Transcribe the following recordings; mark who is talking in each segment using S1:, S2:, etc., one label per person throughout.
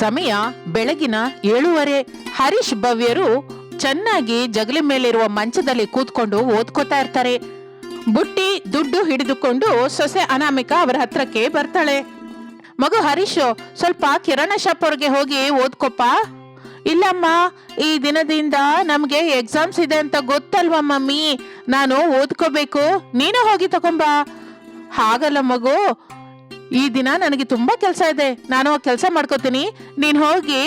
S1: ಸಮಯ ಬೆಳಗಿನ ಏಳುವರೆ. ಹರೀಶ್ ಭವ್ಯರು ಚೆನ್ನಾಗಿ ಜಗಲಿ ಮೇಲಿರುವ ಮಂಚದಲ್ಲಿ ಕೂತ್ಕೊಂಡು ಓದ್ಕೋತಾ ಇರ್ತಾರೆ. ಬುಟ್ಟಿ ದುಡ್ಡು ಹಿಡಿದುಕೊಂಡು ಸೊಸೆ ಅನಾಮಿಕ ಅವರ ಹತ್ರಕ್ಕೆ ಬರ್ತಾಳೆ. ಮಗು ಹರೀಶ್, ಸ್ವಲ್ಪ ಕಿರಣ ಶಾಪ್ ಅವ್ರಿಗೆ ಹೋಗಿ ಓದ್ಕೊಪ್ಪ. ಇಲ್ಲಮ್ಮ, ಈ ದಿನದಿಂದ ನಮ್ಗೆ ಎಕ್ಸಾಮ್ಸ್ ಇದೆ ಅಂತ ಗೊತ್ತಲ್ವಾ ಮಮ್ಮಿ? ನಾನು ಓದ್ಕೋಬೇಕು. ನೀನು ಹೋಗಿ ತಗೊಂಬ. ಹಾಗಲ್ಲ ಮಗು ಈ ದಿನ ನನಗೆ ತುಂಬಾ ಕೆಲಸ ಇದೆ. ನಾನು ಕೆಲಸ ಮಾಡ್ಕೋತೀನಿ. ನೀನ್ ಹೋಗಿ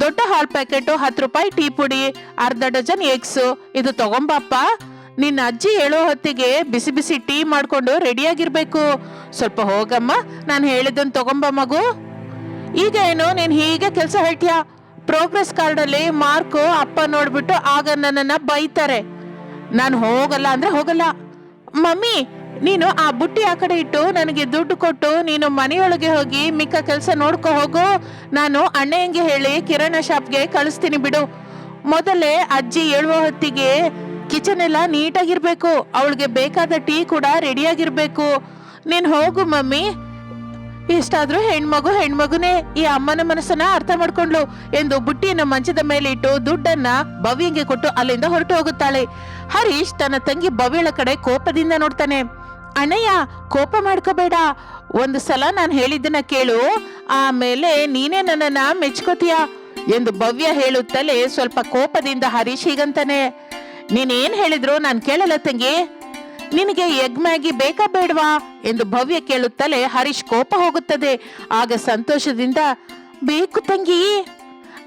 S1: ದೊಡ್ಡ ಹಾಲ್ ಪ್ಯಾಕೆಟ್ ಹತ್ತು ರೂಪಾಯಿ ಟೀ ಪುಡಿ, ಅರ್ಧ ಡಜನ್ ಎಗ್ಸ್ ಇದು ತಗೊಂಬಪ್ಪ. ನಿನ್ನ ಅಜ್ಜಿ ಹೇಳೋ ಹೊತ್ತಿಗೆ ಬಿಸಿ ಬಿಸಿ ಟೀ ಮಾಡ್ಕೊಂಡು ರೆಡಿಯಾಗಿರ್ಬೇಕು. ಸ್ವಲ್ಪ ಹೋಗಮ್ಮ, ನಾನು ಹೇಳಿದ್ದನ್ನು ತಗೊಂಬ ಮಗು. ಈಗ ಏನು, ನೀನ್ ಹೀಗೆ ಕೆಲಸ ಹೇಳ್ತೀಯಾ? ಪ್ರೋಗ್ರೆಸ್ ಕಾರ್ಡ್ ಅಲ್ಲಿ ಮಾರ್ಕು ಅಪ್ಪ ನೋಡ್ಬಿಟ್ಟು ಆಗ ನನ್ನನ್ನು ಬೈತಾರೆ. ನಾನು ಹೋಗಲ್ಲ ಅಂದ್ರೆ ಹೋಗಲ್ಲ. ಮಮ್ಮಿ ನೀನು ಆ ಬುಟ್ಟಿ ಆ ಕಡೆ ಇಟ್ಟು ನನಗೆ ದುಡ್ಡು ಕೊಟ್ಟು ನೀನು ಮನೆಯೊಳಗೆ ಹೋಗಿ ಮಿಕ್ಕ ಕೆಲಸ ನೋಡ್ಕೊ ಹೋಗು. ನಾನು ಅಣ್ಣಯ್ಯಂಗೆ ಹೇಳಿ ಕಿರಾಣ ಶಾಪ್ಗೆ ಕಳಿಸ್ತೀನಿ ಬಿಡು. ಮೊದಲೇ ಅಜ್ಜಿ ಹೇಳುವ ಹೊತ್ತಿಗೆ ಕಿಚನ್ ಎಲ್ಲ ನೀಟಾಗಿರ್ಬೇಕು. ಅವಳಿಗೆ ಬೇಕಾದ ಟೀ ಕೂಡ ರೆಡಿಯಾಗಿರ್ಬೇಕು. ನೀನು ಹೋಗು ಮಮ್ಮಿ. ಇಷ್ಟಾದ್ರೂ ಹೆಣ್ಮಗು ಹೆಣ್ಮಗುನೇ. ಈ ಅಮ್ಮನ ಮನಸ್ಸನ್ನ ಅರ್ಥ ಮಾಡ್ಕೊಂಡ್ಲು ಎಂದು ಬುಟ್ಟಿಯನ್ನು ಮಂಚದ ಮೇಲೆ ಇಟ್ಟು ದುಡ್ಡನ್ನ ಭವ್ಯಂಗೆ ಕೊಟ್ಟು ಅಲ್ಲಿಂದ ಹೊರಟು ಹೋಗುತ್ತಾಳೆ. ಹರೀಶ್ ತನ್ನ ತಂಗಿ ಭವ್ಯಳ ಕಡೆ ಕೋಪದಿಂದ ನೋಡ್ತಾನೆ. ಅಣ್ಣಯ್ಯ ಕೋಪ ಮಾಡ್ಕೋಬೇಡ. ಒಂದು ಸಲ ನಾನು ಹೇಳಿದ್ದನ್ನ ಕೇಳು. ಆಮೇಲೆ ನೀನೇ ನನ್ನನ್ನ ಮೆಚ್ಕೋತೀಯ ಎಂದು ಭವ್ಯ ಹೇಳುತ್ತಲೇ ಸ್ವಲ್ಪ ಕೋಪದಿಂದ ಹರೀಶ್ ಹೀಗಂತಾನೆ, ನೀನೇನ್ ಹೇಳಿದ್ರು ನಾನು ಕೇಳಲ್ಲ ತಂಗಿ. ನಿನಗೆ ಎಗ್ ಬೇಕಾ ಬೇಡವಾ? ಎಂದು ಭವ್ಯ ಕೇಳುತ್ತಲೇ ಹರೀಶ್ ಕೋಪ ಹೋಗುತ್ತದೆ. ಆಗ ಸಂತೋಷದಿಂದ, ಬೇಕು ತಂಗಿ.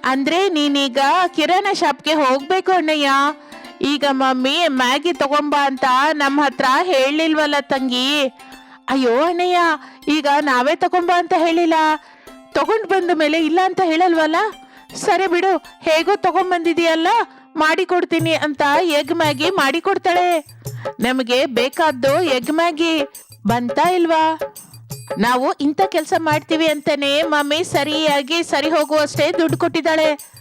S1: ಅಂದ್ರೆ ನೀನೀಗ ಕಿರಾಣ ಶಾಪ್ಗೆ ಹೋಗ್ಬೇಕು ಅಣ್ಣಯ್ಯ. ಈಗ ಮಮ್ಮಿ ಮ್ಯಾಗಿ ತಗೊಂಬ ಅಂತ ನಮ್ಮ ಹತ್ರ ಹೇಳಿಲ್ವಲ್ಲ ತಂಗಿ? ಅಯ್ಯೋ ಅಣ್ಣಯ್ಯ, ಈಗ ನಾವೇ ತಗೊಂಬ ಅಂತ ಹೇಳಿಲ್ಲ. ತಗೊಂಡು ಬಂದ ಮೇಲೆ ಇಲ್ಲ ಅಂತ ಹೇಳಲ್ವಲ್ಲ? ಸರಿ ಬಿಡು, ಹೇಗೋ ತಗೊಂಬಂದಿದೆಯಲ್ಲ? ಮಾಡಿ ಕೊಡ್ತೀನಿ ಅಂತ ಎಗ್ ಮ್ಯಾಗಿ ಮಾಡಿ ಕೊಡ್ತಾಳೆ. ನಮಗೆ ಬೇಕಾದ್ದು ಎಗ್ ಮ್ಯಾಗಿ. ಬಂತಾ ಇಲ್ವಾ? ನಾವು ಇಂಥ ಕೆಲಸ ಮಾಡ್ತೀವಿ ಅಂತಾನೆ ಮಮ್ಮಿ ಸರಿಯಾಗಿ ಸರಿ ಹೋಗುವಷ್ಟೇ ದುಡ್ಡು ಕೊಟ್ಟಿದ್ದಾಳೆ.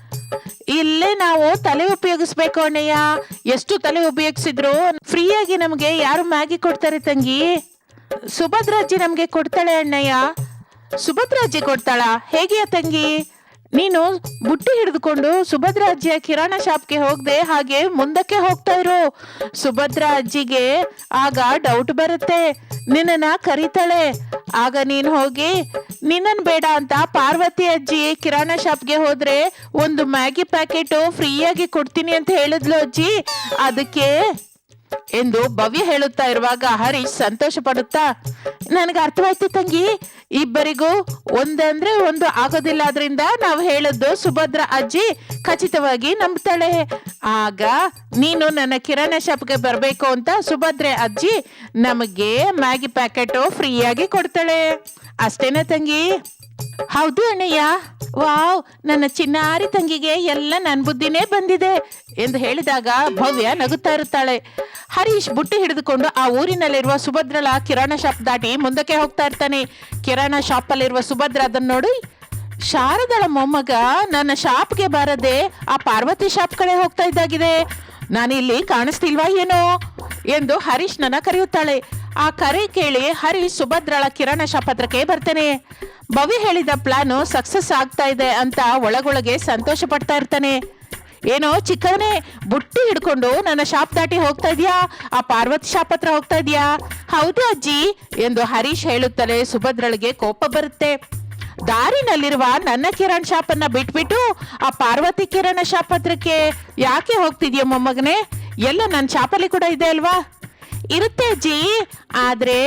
S1: ಇಲ್ಲೇ ನಾವು ತಲೆ ಉಪಯೋಗಿಸ್ಬೇಕು ಅಣ್ಣಯ್ಯ. ಎಷ್ಟು ತಲೆ ಉಪಯೋಗಿಸಿದ್ರು ಫ್ರೀಯಾಗಿ ನಮಗೆ ಯಾರು ಮ್ಯಾಗಿ ಕೊಡ್ತಾರೆ ತಂಗಿ? ಸುಭದ್ರಾಜಿ ನಮಗೆ ಕೊಡ್ತಾಳೆ ಅಣ್ಣಯ್ಯ. ಸುಭದ್ರಾಜಿ ಕೊಡ್ತಾಳ. ಹೇಗೆಯ ತಂಗಿ? ನೀನು ಬುಟ್ಟಿ ಹಿಡಿದುಕೊಂಡು ಸುಭದ್ರ ಅಜ್ಜಿಯ ಕಿರಾಣ ಶಾಪ್ಗೆ ಹೋಗದೆ ಹಾಗೆ ಮುಂದಕ್ಕೆ ಹೋಗ್ತಾ ಇರು. ಸುಭದ್ರಾ ಅಜ್ಜಿಗೆ ಆಗ ಡೌಟ್ ಬರುತ್ತೆ. ನಿನ್ನನ್ನ ಕರೀತಾಳೆ. ಆಗ ನೀನ್ ಹೋಗಿ, ನಿನ್ನನ್ ಬೇಡ ಅಂತ ಪಾರ್ವತಿ ಅಜ್ಜಿ ಕಿರಾಣ ಶಾಪ್ಗೆ ಹೋದ್ರೆ ಒಂದು ಮ್ಯಾಗಿ ಪ್ಯಾಕೆಟ್ ಫ್ರೀಯಾಗಿ ಕೊಡ್ತೀನಿ ಅಂತ ಹೇಳಿದ್ಲು ಅಜ್ಜಿ. ಅದಕ್ಕೆ ಎಂದು ಭವ್ಯ ಹೇಳುತ್ತಾ ಇರುವಾಗ ಹರೀಶ್ ಸಂತೋಷ ಪಡುತ್ತಾ, ನನಗೆ ಅರ್ಥವಾಯ್ತು ತಂಗಿ, ಇಬ್ಬರಿಗೂ ಒಂದಂದ್ರೆ ಒಂದು ಆಗೋದಿಲ್ಲ. ಆದ್ರಿಂದ ನಾವು ಹೇಳದ್ದು ಸುಭದ್ರ ಅಜ್ಜಿ ಖಚಿತವಾಗಿ ನಂಬ್ತಾಳೆ. ಆಗ ನೀನು ನನ್ನ ಕಿರಣ ಶಾಪ್ಗೆ ಬರಬೇಕು ಅಂತ ಸುಭದ್ರೆ ಅಜ್ಜಿ ನಮಗೆ ಮ್ಯಾಗಿ ಪ್ಯಾಕೆಟ್ ಫ್ರೀಯಾಗಿ ಕೊಡ್ತಾಳೆ. ಅಷ್ಟೇನಾ ತಂಗಿ? ಹೌದು ಅಣ್ಣಯ್ಯ. ವಾವ್, ನನ್ನ ಚಿನ್ನಾರಿ ತಂಗಿಗೆ ಎಲ್ಲ ನನ್ನ ಬುದ್ಧಿನೇ ಬಂದಿದೆ ಎಂದು ಹೇಳಿದಾಗ ಭವ್ಯ ನಗುತ್ತಾ ಇರುತ್ತಾಳೆ. ಹರೀಶ್ ಬುಟ್ಟಿ ಹಿಡಿದುಕೊಂಡು ಆ ಊರಿನಲ್ಲಿರುವ ಸುಭದ್ರಳ ಕಿರಾಣ ಶಾಪ್ ದಾಟಿ ಮುಂದಕ್ಕೆ ಹೋಗ್ತಾ ಇರ್ತಾನೆ. ಕಿರಾಣ ಶಾಪ್ ಅಲ್ಲಿರುವ ಸುಭದ್ರ ಅದನ್ನ ನೋಡಿ, ಶಾರದಳ ಮೊಮ್ಮಗ ನನ್ನ ಶಾಪ್ಗೆ ಬಾರದೆ ಆ ಪಾರ್ವತಿ ಶಾಪ್ ಕಡೆ ಹೋಗ್ತಾ ಇದ್ದಾಗಿದೆ. ನಾನಿಲ್ಲಿ ಕಾಣಿಸ್ತಿಲ್ವಾ ಏನೋ? ಎಂದು ಹರೀಶ್ ನನ್ನ ಕರೆಯುತ್ತಾಳೆ. ಆ ಕರೆ ಕೇಳಿ ಹರಿ ಸುಭದ್ರಳ ಕಿರಣ ಶಾಪ್ ಹತ್ರಕ್ಕೆ ಬರ್ತೇನೆ. ಭವಿ ಹೇಳಿದ ಪ್ಲಾನು ಸಕ್ಸಸ್ ಆಗ್ತಾ ಇದೆ ಅಂತ ಒಳಗೊಳಗೆ ಸಂತೋಷ ಪಡ್ತಾ ಇರ್ತಾನೆ. ಏನೋ ಚಿಕ್ಕವನೇ, ಬುಟ್ಟಿ ಹಿಡ್ಕೊಂಡು ನನ್ನ ಶಾಪ್ ದಾಟಿ ಹೋಗ್ತಾ ಇದೆಯಾ? ಆ ಪಾರ್ವತಿ ಶಾಪ್ ಹತ್ರ ಹೋಗ್ತಾ ಇದೆಯಾ? ಹೌದು ಅಜ್ಜಿ, ಎಂದು ಹರೀಶ್ ಹೇಳುತ್ತಲೇ ಸುಭದ್ರಳಿಗೆ ಕೋಪ ಬರುತ್ತೆ. ದಾರಿನಲ್ಲಿರುವ ನನ್ನ ಕಿರಣ್ ಶಾಪ್ ಅನ್ನ ಬಿಟ್ಬಿಟ್ಟು ಆ ಪಾರ್ವತಿ ಕಿರಣ ಶಾಪ್ ಹತ್ರಕ್ಕೆ ಯಾಕೆ ಹೋಗ್ತಿದ್ಯಾ ಮೊಮ್ಮಗನೇ? ಎಲ್ಲ ನನ್ನ ಶಾಪಲ್ಲಿ ಕೂಡ ಇದೆ ಅಲ್ವಾ? ಇರುತ್ತೆ ಅಜ್ಜಿ. ಆದ್ರೆ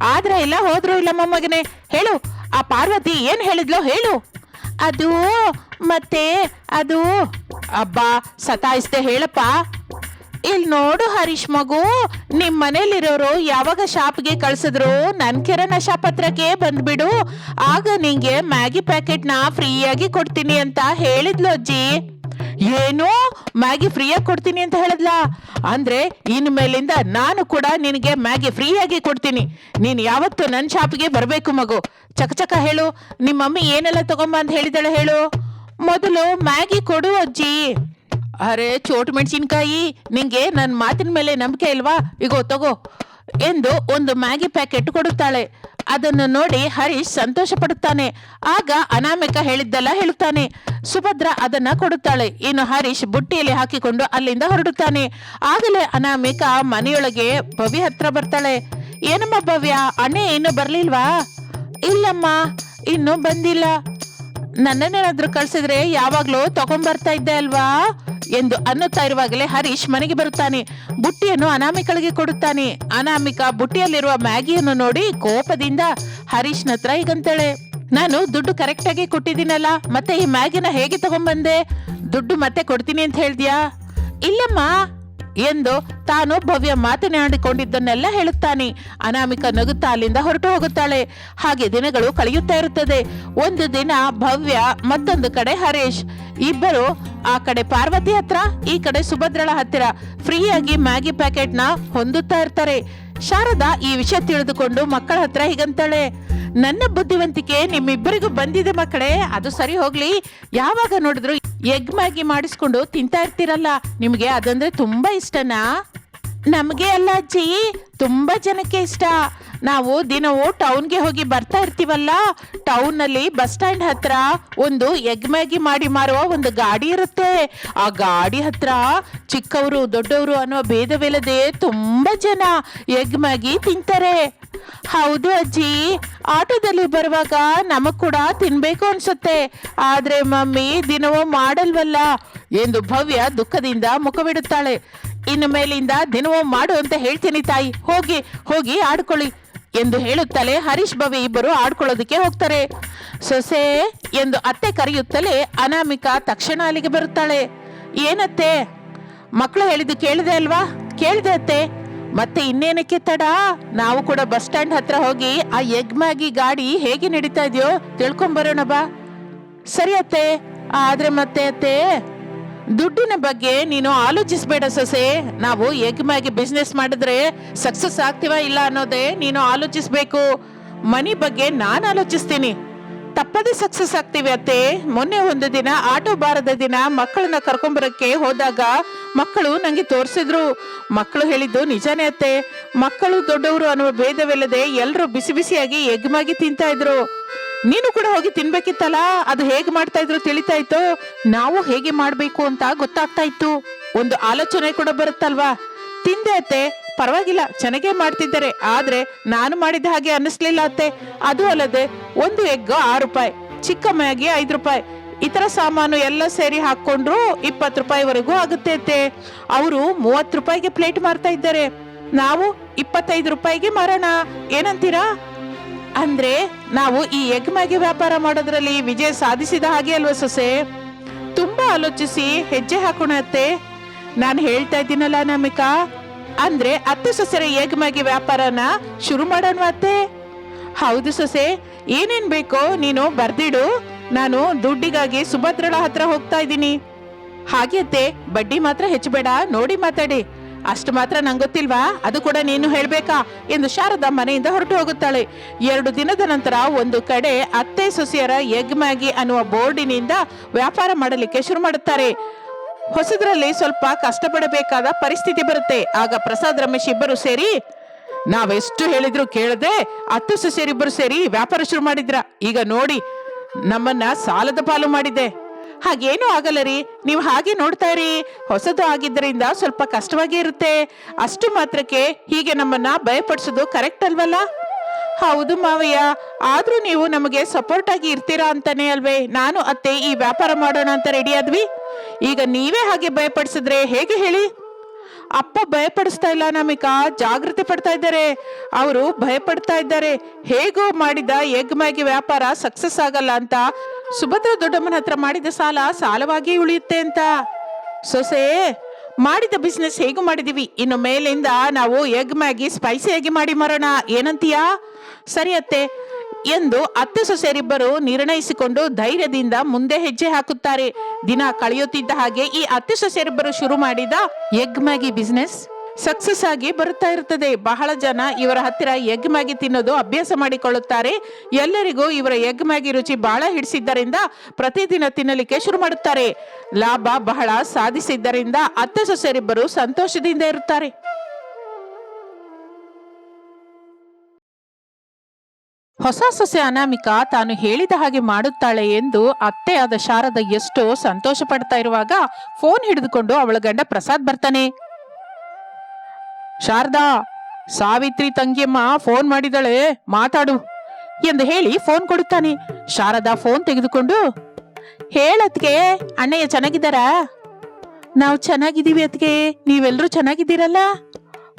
S1: ಆದ್ರೆ ಇಲ್ಲ, ಹೋದ್ರು ಇಲ್ಲ ಮೊಮ್ಮಗನೇ. ಹೇಳು, ಆ ಪಾರ್ವತಿ ಏನ್ ಹೇಳಿದ್ಲೋ ಹೇಳು. ಅದು, ಮತ್ತೆ ಅದು, ಅಬ್ಬಾ, ಸತಾಯಿಸ್ದೆ ಹೇಳಪ್ಪ. ಇಲ್ಲಿ ನೋಡು ಹರೀಶ್ ಮಗು ನಿಮ್ಮ ಮನೇಲಿರೋರು ಯಾವಾಗ ಶಾಪ್ಗೆ ಕಳ್ಸಿದ್ರು, ನನ್ ಕಿರಣ ಶಾಪ್ ಹತ್ರಕ್ಕೆ ಬಂದ್ಬಿಡು. ಆಗ ನಿಂಗೆ ಮ್ಯಾಗಿ ಪ್ಯಾಕೆಟ್ನ ಫ್ರೀಯಾಗಿ ಕೊಡ್ತೀನಿ ಅಂತ ಹೇಳಿದ್ಲು ಅಜ್ಜಿ. ಏನು ಮ್ಯಾಗಿ ಫ್ರೀಯಾಗಿ ಕೊಡ್ತೀನಿ ಅಂತ ಹೇಳಿದ್ಲಾ? ಅಂದ್ರೆ ಇನ್ ಮೇಲಿಂದ ನಾನು ಕೂಡ ನಿನಗೆ ಮ್ಯಾಗಿ ಫ್ರೀಯಾಗಿ ಕೊಡ್ತೀನಿ. ನೀನು ಯಾವತ್ತು ನನ್ನ ಶಾಪ್ಗೆ ಬರಬೇಕು ಮಗು. ಚಕ ಚಕ ಹೇಳು. ನಿಮ್ಮ ಮಮ್ಮಿ ಏನೆಲ್ಲ ತಗೊಂಬ ಅಂತ ಹೇಳಿದಾಳೆ ಹೇಳು. ಮೊದಲು ಮ್ಯಾಗಿ ಕೊಡು ಅಜ್ಜಿ. ಅರೆ, ಚೋಟು ಮೆಣಸಿನ್ಕಾಯಿ. ನಿಂಗೆ ನನ್ನ ಮಾತಿನ ಮೇಲೆ ನಂಬಿಕೆ ಇಲ್ವಾ? ಇಗೋ, ತಗೋ. ಎಂದು ಒಂದು ಮ್ಯಾಗಿ ಪ್ಯಾಕೆಟ್ ಕೊಡುತ್ತಾಳೆ. ಅದನ್ನು ನೋಡಿ ಹರೀಶ್ ಸಂತೋಷ ಪಡುತ್ತಾನೆ ಆಗ ಅನಾಮಿಕ ಹೇಳಿದ್ದೆಲ್ಲ ಹೇಳುತ್ತಾನೆ. ಸುಭದ್ರ ಅದನ್ನ ಕೊಡುತ್ತಾಳೆ. ಇನ್ನು ಹರೀಶ್ ಬುಟ್ಟಿಯಲ್ಲಿ ಹಾಕಿಕೊಂಡು ಅಲ್ಲಿಂದ ಹೊರಡುತ್ತಾನೆ. ಆಗಲೇ ಅನಾಮಿಕ ಮನೆಯೊಳಗೆ ಭವ್ಯ ಹತ್ರ ಬರ್ತಾಳೆ. ಏನಮ್ಮ ಭವ್ಯ, ಅಣ್ಣೆ ಏನು ಬರ್ಲಿಲ್ವಾ? ಇಲ್ಲಮ್ಮ, ಇನ್ನು ಬಂದಿಲ್ಲ. ನನ್ನನ್ನೇನಾದ್ರೂ ಕಳ್ಸಿದ್ರೆ ಯಾವಾಗ್ಲೂ ತಗೊಂಡ್ಬರ್ತಾ ಇದ್ದೆ ಅಲ್ವಾ? ಎಂದು ಅನ್ನುತ್ತಾ ಇರುವಾಗಲೇ ಹರೀಶ್ ಮನೆಗೆ ಬರುತ್ತಾನೆ. ಬುಟ್ಟಿಯನ್ನು ಅನಾಮಿಕಳಿಗೆ ಕೊಡುತ್ತಾನೆ. ಅನಾಮಿಕ ಬುಟ್ಟಿಯಲ್ಲಿರುವ ಮ್ಯಾಗಿಯನ್ನು ನೋಡಿ ಕೋಪದಿಂದ ಹರೀಶ್ನ ಹತ್ರ ಈಗಂತಾಳೆ ನಾನು ದುಡ್ಡು ಕರೆಕ್ಟ್ ಆಗಿ ಕೊಟ್ಟಿದ್ದೀನಲ್ಲ, ಮತ್ತೆ ಈ ಮ್ಯಾಗಿನ ಹೇಗೆ ತಗೊಂಡ್ಬಂದೆ ದುಡ್ಡು ಮತ್ತೆ ಕೊಡ್ತೀನಿ ಅಂತ ಹೇಳ್ದ್ಯಾ? ಇಲ್ಲಮ್ಮ ಎಂದು ತಾನು ಭವ್ಯ ಮಾತನಾಡಿಕೊಂಡಿದ್ದನ್ನೆಲ್ಲ ಹೇಳುತ್ತಾನೆ. ಅನಾಮಿಕ ನಗುತ್ತಾ ಅಲ್ಲಿಂದ ಹೊರಟು ಹೋಗುತ್ತಾಳೆ. ಹಾಗೆ ದಿನಗಳು ಕಳೆಯುತ್ತಾ ಇರುತ್ತದೆ. ಒಂದು ದಿನ ಭವ್ಯ ಮತ್ತೊಂದು ಕಡೆ ಹರೀಶ್. ಇಬ್ಬರು ಆ ಕಡೆ ಪಾರ್ವತಿ ಹತ್ರ, ಈ ಕಡೆ ಸುಭದ್ರಳ ಹತ್ತಿರ. ಫ್ರೀಯಾಗಿ ಮ್ಯಾಗಿ ಪ್ಯಾಕೆಟ್ನ ಹೊಂದುತ್ತಾ ಇರ್ತಾರೆ. ಶಾರದಾ ಈ ವಿಷಯ ತಿಳಿದುಕೊಂಡು ಮಕ್ಕಳ ಹತ್ರ ಹೀಗಂತಾಳೆ, ನನ್ನ ಬುದ್ಧಿವಂತಿಕೆ ನಿಮ್ಮಿಬ್ಬರಿಗೂ ಬಂದಿದೆ ಮಕ್ಕಳೇ, ಅದು ಸರಿ ಹೋಗ್ಲಿ. ಯಾವಾಗ ನೋಡಿದ್ರು ಎಗ್ ಮ್ಯಾಗಿ ಮಾಡಿಸ್ಕೊಂಡು ತಿಂತಾ ಇರ್ತೀರಲ್ಲ, ನಿಮ್ಗೆ ಅದಂದ್ರೆ ತುಂಬಾ ಇಷ್ಟನಾ? ನಮಗೆ ಅಲ್ಲ ಅಜ್ಜಿ, ತುಂಬಾ ಜನಕ್ಕೆ ಇಷ್ಟ. ನಾವು ದಿನವೂ ಟೌನ್ಗೆ ಹೋಗಿ ಬರ್ತಾ ಇರ್ತೀವಲ್ಲ? ಟೌನ್ನಲ್ಲಿ ಬಸ್ ಸ್ಟ್ಯಾಂಡ್ ಹತ್ರ ಒಂದು ಎಗ್ ಮ್ಯಾಗಿ ಮಾಡಿ ಮಾರುವ ಒಂದು ಗಾಡಿ ಇರುತ್ತೆ. ಆ ಗಾಡಿ ಹತ್ರ ಚಿಕ್ಕವರು, ದೊಡ್ಡವರು ಅನ್ನೋ ಭೇದವಿಲ್ಲದೆ ತುಂಬಾ ಜನ ಎಗ್ ಮ್ಯಾಗಿ ತಿಂತಾರೆ. ಹೌದು ಅಜ್ಜಿ, ಆಟೋದಲ್ಲಿ ಬರುವಾಗ ನಮಗ್ ಕೂಡ ತಿನ್ಬೇಕು ಅನ್ಸುತ್ತೆ. ಆದ್ರೆ ಮಮ್ಮಿ ದಿನವೂ ಮಾಡಲ್ವಲ್ಲ. ಎಂದು ಭವ್ಯ ದುಃಖದಿಂದ ಮುಖವಿಡುತ್ತಾಳೆ. ಇನ್ನು ಮೇಲಿಂದ ದಿನವೂ ಮಾಡು ಅಂತ ಹೇಳ್ತೀನಿ ತಾಯಿ. ಹೋಗಿ ಹೋಗಿ ಆಡ್ಕೊಳ್ಳಿ. ಎಂದು ಹೇಳುತ್ತಲೇ ಹರೀಶ್ ಭವಿ ಇಬ್ಬರು ಆಡ್ಕೊಳ್ಳೋದಕ್ಕೆ ಹೋಗ್ತಾರೆ. ಸೊಸೆ ಎಂದು ಅತ್ತೆ ಕರೆಯುತ್ತಲೇ ಅನಾಮಿಕಾ ತಕ್ಷಣ ಅಲ್ಲಿಗೆ ಬರುತ್ತಾಳೆ. ಏನತ್ತೆ? ಮಕ್ಕಳು ಹೇಳಿದ್ದು ಕೇಳಿದೆ ಅಲ್ವಾ? ಕೇಳಿದೆ ಅತ್ತೆ. ಮತ್ತೆ ಇನ್ನೇನಕ್ಕೆ ತಡ? ನಾವು ಕೂಡ ಬಸ್ ಸ್ಟ್ಯಾಂಡ್ ಹತ್ರ ಹೋಗಿ ಆ ಎಗ್ ಮ್ಯಾಗಿ ಗಾಡಿ ಹೇಗೆ ನಡೀತಾ ಇದೆಯೋ ತಿಳ್ಕೊಂಬರೋಣ ಬಾ. ಸರಿ ಅತ್ತೆ. ಆದ್ರೆ ಮತ್ತೆ ಅತ್ತೆ ದುಡ್ಡಿನ ಬಗ್ಗೆ ನೀನು ಆಲೋಚಿಸಬೇಡ ಸೊಸೆ. ನಾವು ಏಕಮಾಗಿ ಬಿಸ್ನೆಸ್ ಮಾಡಿದ್ರೆ ಸಕ್ಸಸ್ ಆಗ್ತೀವಾ ಇಲ್ಲ ಅನ್ನೋದೇ ನೀನು ಆಲೋಚಿಸ್ಬೇಕು. ಮನಿ ಬಗ್ಗೆ ನಾನು ಆಲೋಚಿಸ್ತೀನಿ. ತಪ್ಪದೆ ಸಕ್ಸಸ್ ಆಗ್ತೀವಿ ಅತ್ತೆ. ಮೊನ್ನೆ ಒಂದು ದಿನ ಆಟೋ ಬಾರದ ದಿನ ಮಕ್ಕಳನ್ನ ಕರ್ಕೊಂಬರಕ್ಕೆ ಹೋದಾಗ ಮಕ್ಕಳು ನಂಗೆ ತೋರಿಸಿದ್ರು. ಮಕ್ಕಳು ಹೇಳಿದ್ದು ನಿಜಾನೇ ಅತ್ತೆ. ಮಕ್ಕಳು ದೊಡ್ಡವರು ಅನ್ನುವ ಭೇದವಿಲ್ಲದೆ ಎಲ್ಲರೂ ಬಿಸಿ ಬಿಸಿಯಾಗಿ ಎಗ್ಮಾಗಿ ತಿಂತಾ ಇದ್ರು. ನೀನು ಕೂಡ ಹೋಗಿ ತಿನ್ಬೇಕಿತ್ತಲ್ಲ? ಅದು ಹೇಗೆ ಮಾಡ್ತಾ ಇದ್ರು ತಿಳಿತಾ ಇತ್ತು? ನಾವು ಹೇಗೆ ಮಾಡ್ಬೇಕು ಅಂತ ಗೊತ್ತಾಗ್ತಾ ಇತ್ತು. ಒಂದು ಆಲೋಚನೆ ಕೂಡ ಬರುತ್ತಲ್ವಾ? ತಿಂದೆ ಅತ್ತೆ, ಪರವಾಗಿಲ್ಲ, ಚೆನ್ನಾಗೇ ಮಾಡ್ತಿದ್ದಾರೆ. ಆದ್ರೆ ನಾನು ಮಾಡಿದ ಹಾಗೆ ಅನ್ನಿಸ್ಲಿಲ್ಲ ಅತ್ತೆ. ಅದು ಅಲ್ಲದೆ ಒಂದು ಎಗ್ ಆರು ರೂಪಾಯಿ, ಚಿಕ್ಕ ಮ್ಯಾಗಿ ಐದು ರೂಪಾಯಿ. ಇತರ ಸಾಮಾನು ಎಲ್ಲ ಸೇರಿ ಹಾಕೊಂಡ್ರು ಇಪ್ಪತ್ತು ರೂಪಾಯಿವರೆಗೂ ಆಗುತ್ತೆ ಅತ್ತೆ. ಅವರು ಮೂವತ್ತು ರೂಪಾಯಿಗೆ ಪ್ಲೇಟ್ ಮಾರ್ತಾ ಇದ್ದಾರೆ. ನಾವು ಇಪ್ಪತ್ತೈದು ರೂಪಾಯಿಗೆ ಮಾರೋಣ. ಏನಂತೀರಾ? ಅಂದ್ರೆ ನಾವು ಈ ಮ್ಯಾಗಿ ವ್ಯಾಪಾರ ಮಾಡೋದ್ರಲ್ಲಿ ವಿಜಯ ಸಾಧಿಸಿದ ಹಾಗೆ ಅಲ್ವಾ ಸೊಸೆ? ತುಂಬಾ ಆಲೋಚಿಸಿ ಹೆಜ್ಜೆ ಹಾಕೋಣ ಅತ್ತೆ. ನಾನು ಹೇಳ್ತಾ ಇದ್ದೀನಲ್ಲ ನಮಿಕಾ ಅಂದ್ರೆ ಅತ್ತೆ ಸೊಸೆರ ಮ್ಯಾಗಿ ವ್ಯಾಪಾರನ ಶುರು ಮಾಡೋಣ ಅತ್ತೆ. ಹೌದು ಸೊಸೆ, ಏನೇನ್ ಬೇಕೋ ನೀನು ಬರ್ದಿಡು. ನಾನು ದುಡ್ಡಿಗಾಗಿ ಸುಭದ್ರಳ ಹತ್ರ ಹೋಗ್ತಾ ಇದ್ದೀನಿ. ಹಾಗೆ ಅತ್ತೆ, ಬಡ್ಡಿ ಮಾತ್ರ ಹೆಚ್ಚಬೇಡ, ನೋಡಿ ಮಾತಾಡಿ. ಅಷ್ಟು ಮಾತ್ರ ನಂಗೆ ಗೊತ್ತಿಲ್ವಾ? ಅದು ಕೂಡ ನೀನು ಹೇಳಬೇಕಾ? ಎಂದು ಶಾರದಾ ಮನೆಯಿಂದ ಹೊರಟು ಹೋಗುತ್ತಾಳೆ. ಎರಡು ದಿನದ ನಂತರ ಒಂದು ಕಡೆ ಅತ್ತೆ ಸೊಸೆಯರ ಎಗ್ ಮ್ಯಾಗಿ ಅನ್ನುವ ಬೋರ್ಡಿನಿಂದ ವ್ಯಾಪಾರ ಮಾಡಲಿಕ್ಕೆ ಶುರು ಮಾಡುತ್ತಾರೆ. ಹೊಸದ್ರಲ್ಲಿ ಸ್ವಲ್ಪ ಕಷ್ಟಪಡಬೇಕಾದ ಪರಿಸ್ಥಿತಿ ಬರುತ್ತೆ. ಆಗ ಪ್ರಸಾದ್ ರಮೇಶ್ ಇಬ್ಬರು ಸೇರಿ, ನಾವೆಷ್ಟು ಹೇಳಿದ್ರು ಕೇಳದೆ ಅತ್ತೆ ಸೊಸೆಯರಿಬ್ಬರು ಸೇರಿ ವ್ಯಾಪಾರ ಶುರು ಮಾಡಿದ್ರ? ಈಗ ನೋಡಿ, ನಮ್ಮನ್ನ ಸಾಲದ ಪಾಲು ಮಾಡಿದೆ. ಹಾಗೇನು ಆಗಲ್ಲ ರೀ. ನೀವು ಹಾಗೆ ನೋಡ್ತಾ ಇರಿ. ಹೊಸದು ಆಗಿದ್ದರಿಂದ ಸ್ವಲ್ಪ ಕಷ್ಟವಾಗಿ ಇರುತ್ತೆ. ಅಷ್ಟು ಮಾತ್ರಕ್ಕೆ ಹೀಗೆ ನಮ್ಮನ್ನ ಭಯಪಡಿಸೋದು ಕರೆಕ್ಟ್ ಅಲ್ವಲ್ಲ? ಹೌದು ಮಾವಯ್ಯ. ಆದ್ರೂ ನೀವು ನಮಗೆ ಸಪೋರ್ಟ್ ಆಗಿ ಇರ್ತೀರಾ ಅಂತಾನೆ ಅಲ್ವೇ? ನಾನು, ಅತ್ತೆ ಈ ವ್ಯಾಪಾರ ಮಾಡೋಣ ಅಂತ ರೆಡಿ ಆದ್ವಿ. ಈಗ ನೀವೇ ಹಾಗೆ ಭಯಪಡಿಸಿದ್ರೆ ಹೇಗೆ ಹೇಳಿ? ಅಪ್ಪ ಭಯಪಡಿಸ್ತಾ ಇಲ್ಲ ನಮಿಕಾ. ಜಾಗೃತಿ ಪಡ್ತಾ ಇದ್ದಾರೆ. ಅವರು ಭಯಪಡ್ತಾ ಇದ್ದಾರೆ. ಹೇಗೋ ಮಾಡಿದ ಎಗ್ ಮ್ಯಾಗಿ ವ್ಯಾಪಾರ ಸಕ್ಸಸ್ ಆಗಲ್ಲ ಅಂತ ಸುಭದ್ರ ದೊಡ್ಡಮ್ಮನ ಹತ್ರ ಮಾಡಿದ ಸಾಲ ಸಾಲವಾಗಿ ಉಳಿಯುತ್ತೆ ಅಂತ. ಸೊಸೆ, ಮಾಡಿದ ಬಿಸ್ನೆಸ್ ಹೇಗೂ ಮಾಡಿದೀವಿ. ಇನ್ನು ಮೇಲಿಂದ ನಾವು ಎಗ್ ಮ್ಯಾಗಿ ಸ್ಪೈಸಿಯಾಗಿ ಮಾಡಿ ಮರೋಣ. ಏನಂತೀಯಾ? ಸರಿ ಅತ್ತೆ. ಎಂದು ಅತ್ತೆ ಸೊಸೆಯರಿಬ್ಬರು ನಿರ್ಣಯಿಸಿಕೊಂಡು ಧೈರ್ಯದಿಂದ ಮುಂದೆ ಹೆಜ್ಜೆ ಹಾಕುತ್ತಾರೆ. ದಿನ ಕಳೆಯುತ್ತಿದ್ದ ಹಾಗೆ ಈ ಅತ್ತೆ ಸೊಸೆಯರಿಬ್ಬರು ಶುರು ಮಾಡಿದ ಎಗ್ ಮ್ಯಾಗಿ ಬಿಸ್ನೆಸ್ ಸಕ್ಸಸ್ ಆಗಿ ಬರುತ್ತಾ ಇರುತ್ತದೆ ಬಹಳ ಜನ ಇವರ ಹತ್ತಿರ ಎಗ್ ಮ್ಯಾಗಿ ತಿನ್ನೋದು ಅಭ್ಯಾಸ ಮಾಡಿಕೊಳ್ಳುತ್ತಾರೆ. ಎಲ್ಲರಿಗೂ ಇವರ ಎಗ್ ಮ್ಯಾಗಿ ರುಚಿ ಬಹಳ ಹಿಡಿಸಿದ್ದರಿಂದ ಪ್ರತಿದಿನ ತಿನ್ನಲಿಕ್ಕೆ ಶುರು ಮಾಡುತ್ತಾರೆ. ಲಾಭ ಬಹಳ ಸಾಧಿಸಿದ್ದರಿಂದ ಅತ್ತೆ ಸೊಸೆಯರಿಬ್ಬರು ಸಂತೋಷದಿಂದ ಇರುತ್ತಾರೆ. ಹೊಸ ಸೊಸೆ ಅನಾಮಿಕಾ ತಾನು ಹೇಳಿದ ಹಾಗೆ ಮಾಡುತ್ತಾಳೆ ಎಂದು ಅತ್ತೆ ಆದ ಶಾರದ ಎಷ್ಟೋ ಸಂತೋಷ ಪಡ್ತಾ ಇರುವಾಗ ಫೋನ್ ಹಿಡಿದುಕೊಂಡು ಅವಳ ಗಂಡ ಪ್ರಸಾದ್ ಬರ್ತಾನೆ. ಶಾರದಾ, ಸಾವಿತ್ರಿ ತಂಗಿಯಮ್ಮ ಫೋನ್ ಮಾಡಿದಳೆ ಮಾತಾಡು ಎಂದು ಹೇಳಿ ಫೋನ್ ಕೊಡುತ್ತಾನೆ. ಶಾರದಾ ಫೋನ್ ತೆಗೆದುಕೊಂಡು ಹೇಳತ್ಗೆ ಅಣ್ಣಯ್ಯ ಚೆನ್ನಾಗಿದ್ದಾರಾ? ನಾವು ಚೆನ್ನಾಗಿದ್ದೀವಿ ಅತ್ಗೆ ನೀವೆಲ್ಲರೂ ಚೆನ್ನಾಗಿದ್ದೀರಲ್ಲ?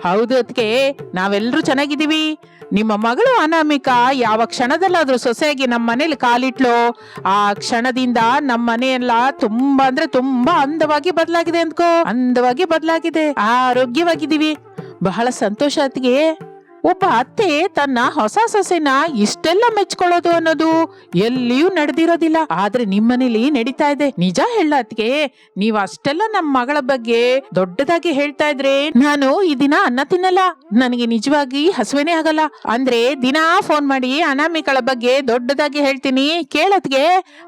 S1: ಹೌದು ಅತ್ಗೆ ನಾವೆಲ್ಲರೂ ಚೆನ್ನಾಗಿದ್ದೀವಿ. ನಿಮ್ಮ ಮಗಳು ಅನಾಮಿಕ, ಯಾವ ಕ್ಷಣದಲ್ಲಾದರೂ ಸೊಸೆಯಾಗಿ ನಮ್ಮ ಮನೇಲಿ ಕಾಲಿಟ್ಲೋ. ಆ ಕ್ಷಣದಿಂದ ನಮ್ಮ ಮನೆಯೆಲ್ಲ ತುಂಬಾ ಅಂದ್ರೆ ತುಂಬಾ ಅಂದವಾಗಿ ಬದಲಾಗಿದೆ ಅಂದ್ಕೋ. ಅಂದವಾಗಿ ಬದಲಾಗಿದೆ. ಆರೋಗ್ಯವಾಗಿದ್ದೀವಿ. ಬಹಳ ಸಂತೋಷ ಅತ್ತಿಗೆ ಒಬ್ಬ ಅತ್ತೆ ತನ್ನ ಹೊಸ ಸೊಸೆನ ಇಷ್ಟೆಲ್ಲ ಮೆಚ್ಕೊಳ್ಳೋದು ಅನ್ನೋದು ಎಲ್ಲಿಯೂ ನಡೆದಿರೋದಿಲ್ಲ. ಆದ್ರೆ ನಿಮ್ಮನೇಲಿ ನಡೀತಾ ಇದೆ. ನಿಜ ಹೇಳ ಅತ್ತಿಗೆ, ನೀವ್ ಅಷ್ಟೆಲ್ಲ ನಮ್ ಮಗಳ ಬಗ್ಗೆ ದೊಡ್ಡದಾಗಿ ಹೇಳ್ತಾ ಇದ್ರೆ ನಾನು ಈ ದಿನ ಅನ್ನ ತಿನ್ನಲ್ಲ. ನನಗೆ ನಿಜವಾಗಿ ಹಸುವೆನೇ ಆಗಲ್ಲ. ಅಂದ್ರೆ ದಿನಾ ಫೋನ್ ಮಾಡಿ ಅನಾಮಿಕಳ ಬಗ್ಗೆ ದೊಡ್ಡದಾಗಿ ಹೇಳ್ತೀನಿ. ಕೇಳತ್ಗೆ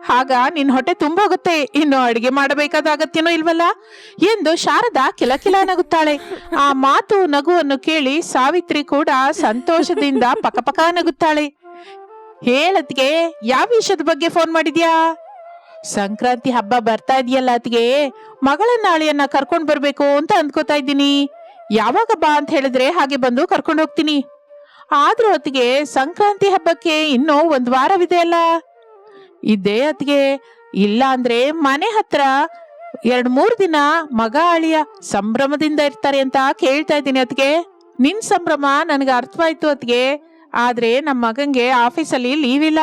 S1: ಆಗ ನಿನ್ ಹೊಟ್ಟೆ ತುಂಬೋಗುತ್ತೆ. ಇನ್ನು ಅಡಿಗೆ ಮಾಡಬೇಕಾದ ಅಗತ್ಯನೂ ಇಲ್ವಲ್ಲ? ಎಂದು ಶಾರದಾ ಕಿಲಕಿಲ ನಗುತ್ತಾಳೆ ಆ ಮಾತು ನಗುವನ್ನು ಕೇಳಿ ಸಾವಿತ್ರಿ ಕೂಡ ಸಂತೋಷದಿಂದ ಪಕಪಕ ನಗುತ್ತಾಳೆ. ಹೇಳತ್ಗೆ ಯಾವ ವಿಷಯದ ಬಗ್ಗೆ ಫೋನ್ ಮಾಡಿದ್ಯಾ? ಸಂಕ್ರಾಂತಿ ಹಬ್ಬ ಬರ್ತಾ ಇದೆಯಲ್ಲ ಅತ್ಗೆ ಮಗಳ ನಾಳೆಯನ್ನ ಕರ್ಕೊಂಡ್ ಬರ್ಬೇಕು ಅಂತ ಅಂದ್ಕೋತಾ ಇದ್ದೀನಿ. ಯಾವಾಗ ಬಾ ಅಂತ ಹೇಳಿದ್ರೆ ಹಾಗೆ ಬಂದು ಕರ್ಕೊಂಡು ಹೋಗ್ತೀನಿ. ಆದ್ರೂ ಅತ್ತಿಗೆ, ಸಂಕ್ರಾಂತಿ ಹಬ್ಬಕ್ಕೆ ಇನ್ನೂ ಒಂದ್ ವಾರವಿದೆ ಅಲ್ಲ. ಇದೇ ಅತ್ತಿಗೆ, ಇಲ್ಲ ಅಂದ್ರೆ ಮನೆ ಹತ್ರ ಎರಡ್ ಮೂರ್ ದಿನ ಮಗ ಅಳಿಯ ಸಂಭ್ರಮದಿಂದ ಇರ್ತಾರೆ ಅಂತ ಕೇಳ್ತಾ ಇದ್ದೀನಿ ಅತ್ಗೆ ನಿನ್ ಸಂಭ್ರಮ ನನಗೆ ಅರ್ಥವಾಯ್ತು ಅತ್ಗೆ ಆದ್ರೆ ನಮ್ಮ ಮಗಂಗೆ ಆಫೀಸಲ್ಲಿ ಲೀವ್ ಇಲ್ಲ.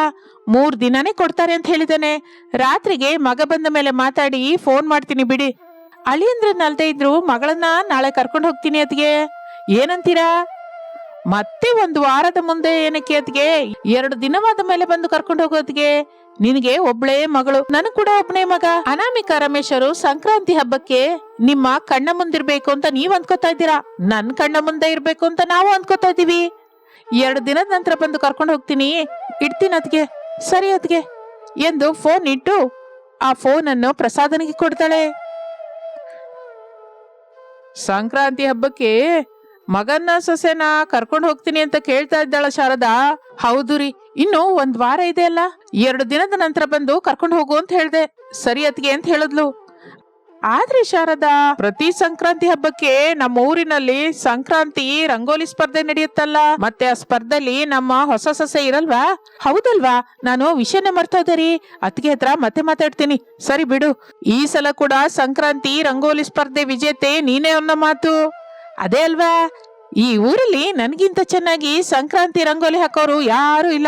S1: ಮೂರ್ ದಿನನೇ ಕೊಡ್ತಾರೆ ಅಂತ ಹೇಳಿದಾನೆ. ರಾತ್ರಿಗೆ ಮಗ ಬಂದ ಮೇಲೆ ಮಾತಾಡಿ ಫೋನ್ ಮಾಡ್ತೀನಿ ಬಿಡಿ. ಅಳಿಯಂದ್ರನ್ನಲ್ದೇ ಇದ್ರು ಮಗಳನ್ನ ನಾಳೆ ಕರ್ಕೊಂಡು ಹೋಗ್ತೀನಿ ಅತ್ಗೆ ಏನಂತೀರಾ? ಮತ್ತೆ ಒಂದು ವಾರದ ಮುಂದೆ ಏನಕ್ಕೆ ಅದ್ಗೆ ಎರಡು ದಿನವಾದ ಮೇಲೆ ಬಂದು ಕರ್ಕೊಂಡು ಹೋಗೋದ್ಗೆ? ನಿನಗೆ ಒಬ್ಳೇ ಮಗಳು. ನನಗ್ ಕೂಡ ಒಬ್ನೇ ಮಗ. ಅನಾಮಿಕಾ ರಮೇಶರು ಸಂಕ್ರಾಂತಿ ಹಬ್ಬಕ್ಕೆ ನಿಮ್ಮ ಕಣ್ಣ ಮುಂದಿರ್ಬೇಕು ಅಂತ ನೀವ್ ಅಂದ್ಕೋತಾ ಇದ್ದೀರಾ? ನನ್ ಕಣ್ಣ ಮುಂದೆ ಇರ್ಬೇಕು ಅಂತ ನಾವು ಅನ್ಕೋತಾ ಇದೀವಿ ಎರಡು ದಿನದ ನಂತರ ಬಂದು ಕರ್ಕೊಂಡು ಹೋಗ್ತೀನಿ. ಇಡ್ತೀನಿ ಅದ್ಗೆ. ಸರಿ ಅದ್ಗೆ. ಎಂದು ಫೋನ್ ಇಟ್ಟು ಆ ಫೋನ್ ಅನ್ನು ಪ್ರಸಾದನಿಗೆ ಕೊಡ್ತಾಳೆ. ಸಂಕ್ರಾಂತಿ ಹಬ್ಬಕ್ಕೆ ಮಗನ್ನ ಸೊಸೆನ ಕರ್ಕೊಂಡು ಹೋಗ್ತೀನಿ ಅಂತ ಕೇಳ್ತಾ ಇದ್ದಾಳ ಶಾರದಾ? ಹೌದು ರೀ. ಇನ್ನು ಒಂದ್ ವಾರ ಇದೆ ಅಲ್ಲ? ಎರಡು ದಿನದ ನಂತರ ಬಂದು ಕರ್ಕೊಂಡು ಹೋಗು ಅಂತ ಹೇಳ್ದೆ. ಸರಿ ಅತ್ಗೆ ಅಂತ ಹೇಳಿದ್ಲು. ಆದ್ರೆ ಶಾರದಾ, ಪ್ರತಿ ಸಂಕ್ರಾಂತಿ ಹಬ್ಬಕ್ಕೆ ನಮ್ಮ ಊರಿನಲ್ಲಿ ಸಂಕ್ರಾಂತಿ ರಂಗೋಲಿ ಸ್ಪರ್ಧೆ ನಡೆಯುತ್ತಲ್ಲ? ಮತ್ತೆ ಆ ಸ್ಪರ್ಧೆಲಿ ನಮ್ಮ ಹೊಸ ಸೊಸೆ ಇರಲ್ವಾ? ಹೌದಲ್ವಾ? ನಾನು ವಿಷಯನ ಮರ್ತೋದೆ ರೀ. ಅತ್ತಿಗೆ ಹತ್ರ ಮತ್ತೆ ಮಾತಾಡ್ತೀನಿ. ಸರಿ ಬಿಡು. ಈ ಸಲ ಕೂಡ ಸಂಕ್ರಾಂತಿ ರಂಗೋಲಿ ಸ್ಪರ್ಧೆ ವಿಜೇತೆ ನೀನೇ ಅನ್ನೋ ಮಾತು. ಅದೇ ಅಲ್ವಾ? ಈ ಊರಲ್ಲಿ ನನಗಿಂತ ಚೆನ್ನಾಗಿ ಸಂಕ್ರಾಂತಿ ರಂಗೋಲಿ ಹಾಕೋರು ಯಾರು ಇಲ್ಲ.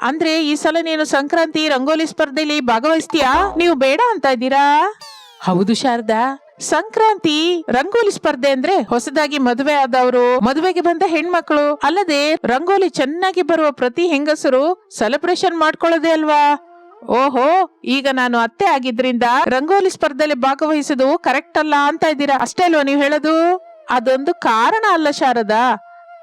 S1: ಅಂದ್ರೆ ಈ ಸಲ ನೀನು ಸಂಕ್ರಾಂತಿ ರಂಗೋಲಿ ಸ್ಪರ್ಧೆಲಿ ಭಾಗವಹಿಸ್ತೀಯಾ? ನೀವು ಬೇಡ ಅಂತ ಇದ್ದೀರಾ? ಹೌದು ಶಾರದಾ. ಸಂಕ್ರಾಂತಿ ರಂಗೋಲಿ ಸ್ಪರ್ಧೆ ಅಂದ್ರೆ ಹೊಸದಾಗಿ ಮದುವೆ ಆದವರು, ಮದುವೆಗೆ ಬಂದ ಹೆಣ್ಮಕ್ಳು, ಅಲ್ಲದೆ ರಂಗೋಲಿ ಚೆನ್ನಾಗಿ ಬರುವ ಪ್ರತಿ ಹೆಂಗಸರು ಸೆಲೆಬ್ರೇಷನ್ ಮಾಡ್ಕೊಳ್ಳೋದೆ ಅಲ್ವಾ? ಓಹೋ, ಈಗ ನಾನು ಅತ್ತೆ ಆಗಿದ್ರಿಂದ ರಂಗೋಲಿ ಸ್ಪರ್ಧೆಯಲ್ಲಿ ಭಾಗವಹಿಸೋದು ಕರೆಕ್ಟ್ ಅಲ್ಲ ಅಂತ ಇದ್ದೀರಾ? ಅಷ್ಟೇ ಅಲ್ವಾ ನೀವು ಹೇಳೋದು? ಅದೊಂದು ಕಾರಣ ಅಲ್ಲ ಶಾರದಾ.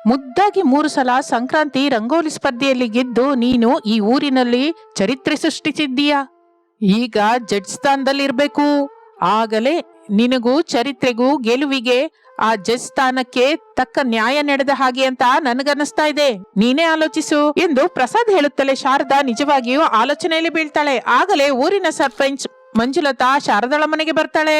S1: ಮುದ್ದಾಗಿ ಮೂರು ಸಲ ಸಂಕ್ರಾಂತಿ ರಂಗೋಲಿ ಸ್ಪರ್ಧೆಯಲ್ಲಿ ಗೆದ್ದು ನೀನು ಈ ಊರಿನಲ್ಲಿ ಚರಿತ್ರೆ ಸೃಷ್ಟಿಸಿದ್ದೀಯ? ಈಗ ಜಡ್ಜ್ ಸ್ಥಾನದಲ್ಲಿ ಇರ್ಬೇಕು ಆಗಲೇ ನಿನಗೂ ಚರಿತ್ರೆಗೂ ಗೆಲುವಿಗೆ ಆ ಜಡ್ಜ್ ಸ್ಥಾನಕ್ಕೆ ತಕ್ಕ ನ್ಯಾಯ ನಡೆದ ಹಾಗೆ ಅಂತ ನನಗನ್ನಿಸ್ತಾ ಇದೆ. ನೀನೇ ಆಲೋಚಿಸು ಎಂದು ಪ್ರಸಾದ್ ಹೇಳುತ್ತಲೇ ಶಾರದಾ ನಿಜವಾಗಿಯೂ ಆಲೋಚನೆಯಲ್ಲಿ ಬೀಳ್ತಾಳೆ. ಆಗಲೇ ಊರಿನ ಸರ್ಪಂಚ್ ಮಂಜುಲತಾ ಶಾರದಾಳ ಮನೆಗೆ ಬರ್ತಾಳೆ.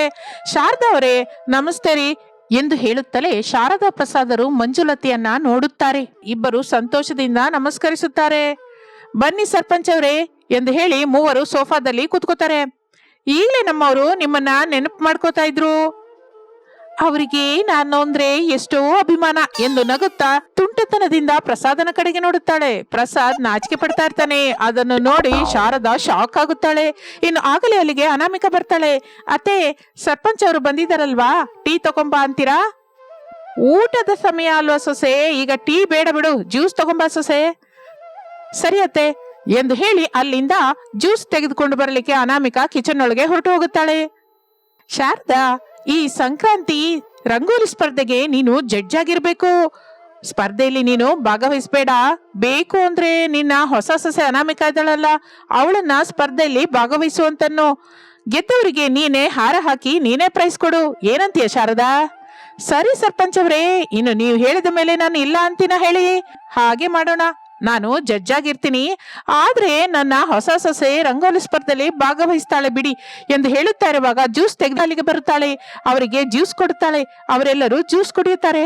S1: ಶಾರದಾ ಅವರೇ, ನಮಸ್ತೆ ರೀ. ಎಂದು ಹೇಳುತ್ತಲೇ ಶಾರದಾ ಪ್ರಸಾದರು ಮಂಜುಲತೆಯನ್ನ ನೋಡುತ್ತಾರೆ. ಇಬ್ಬರು ಸಂತೋಷದಿಂದ ನಮಸ್ಕರಿಸುತ್ತಾರೆ. ಬನ್ನಿ ಸರ್ಪಂಚ್ ಅವರೇ ಎಂದು ಹೇಳಿ ಮೂವರು ಸೋಫಾದಲ್ಲಿ ಕೂತ್ಕೋತಾರೆ. ಈಗಲೇ ನಮ್ಮವರು ನಿಮ್ಮನ್ನ ನೆನಪು ಮಾಡ್ಕೋತಾ ಇದ್ರು. ಅವರಿಗೆ ನಾನು ಅಂದ್ರೆ ಎಷ್ಟೋ ಅಭಿಮಾನ ಎಂದು ನಗುತ್ತಾ ತುಂಟತನದಿಂದ ಪ್ರಸಾದನ ಕಡೆಗೆ ನೋಡುತ್ತಾಳೆ. ಪ್ರಸಾದ್ ನಾಚಿಕೆ ಪಡ್ತಾ ಇರ್ತಾನೆ. ಅದನ್ನು ನೋಡಿ ಶಾರದಾ ಶಾಕ್ ಆಗುತ್ತಾಳೆ. ಇನ್ನು ಆಗಲೇ ಅಲ್ಲಿಗೆ ಅನಾಮಿಕ ಬರ್ತಾಳೆ. ಅತ್ತೆ, ಸರ್ಪಂಚ್ ಅವರು ಬಂದಿದ್ದಾರಲ್ವಾ? ಟೀ ತಗೊಂಬಾ ಅಂತೀರಾ? ಊಟದ ಸಮಯ ಅಲ್ವಾ ಸೊಸೆ? ಈಗ ಟೀ ಬೇಡ ಬಿಡು. ಜ್ಯೂಸ್ ತಗೊಂಬಾ ಸೊಸೆ. ಸರಿ ಅತ್ತೆ ಎಂದು ಹೇಳಿ ಅಲ್ಲಿಂದ ಜ್ಯೂಸ್ ತೆಗೆದುಕೊಂಡು ಬರಲಿಕ್ಕೆ ಅನಾಮಿಕಾ ಕಿಚನ್ ಒಳಗೆ ಹೊರಟು ಹೋಗುತ್ತಾಳೆ. ಶಾರದಾ ಈ ಸಂಕ್ರಾಂತಿ ರಂಗೋಲಿ ಸ್ಪರ್ಧೆಗೆ ನೀನು ಜಡ್ಜ್ ಆಗಿರ್ಬೇಕು. ಸ್ಪರ್ಧೆಯಲ್ಲಿ ನೀನು ಭಾಗವಹಿಸ್ಬೇಡ. ಬೇಕು ಅಂದ್ರೆ ನಿನ್ನ ಹೊಸ ಸೊಸೆ ಅನಾಮಿಕ ಇದ್ದಾಳಲ್ಲ ಅವಳನ್ನ ಸ್ಪರ್ಧೆಯಲ್ಲಿ ಭಾಗವಹಿಸುವಂತನ್ನು ಗೆದ್ದವರಿಗೆ ನೀನೇ ಹಾರ ಹಾಕಿ ನೀನೇ ಪ್ರೈಸ್ ಕೊಡು. ಏನಂತೀಯ ಶಾರದಾ? ಸರಿ ಸರ್ಪಂಚ್ ಅವರೇ ಇನ್ನು ನೀವು ಹೇಳಿದ ಮೇಲೆ ನಾನು ಇಲ್ಲ ಅಂತೀನ ಹೇಳಿ. ಹಾಗೆ ಮಾಡೋಣ. ನಾನು ಜಡ್ಜ್ ಆಗಿರ್ತೀನಿ ಆದ್ರೆ ನನ್ನ ಹೊಸ ಸೊಸೆ ರಂಗೋಲಿ ಸ್ಪರ್ಧೆಯಲ್ಲಿ ಭಾಗವಹಿಸ್ತಾಳೆ ಬಿಡಿ ಎಂದು ಹೇಳುತ್ತಾ ಇರುವಾಗ ಜ್ಯೂಸ್ ತೆಗೆದ ಅಲ್ಲಿಗೆ ಬರುತ್ತಾಳೆ. ಅವರಿಗೆ ಜ್ಯೂಸ್ ಕೊಡುತ್ತಾಳೆ. ಅವರೆಲ್ಲರೂ ಜ್ಯೂಸ್ ಕುಡಿಯುತ್ತಾರೆ.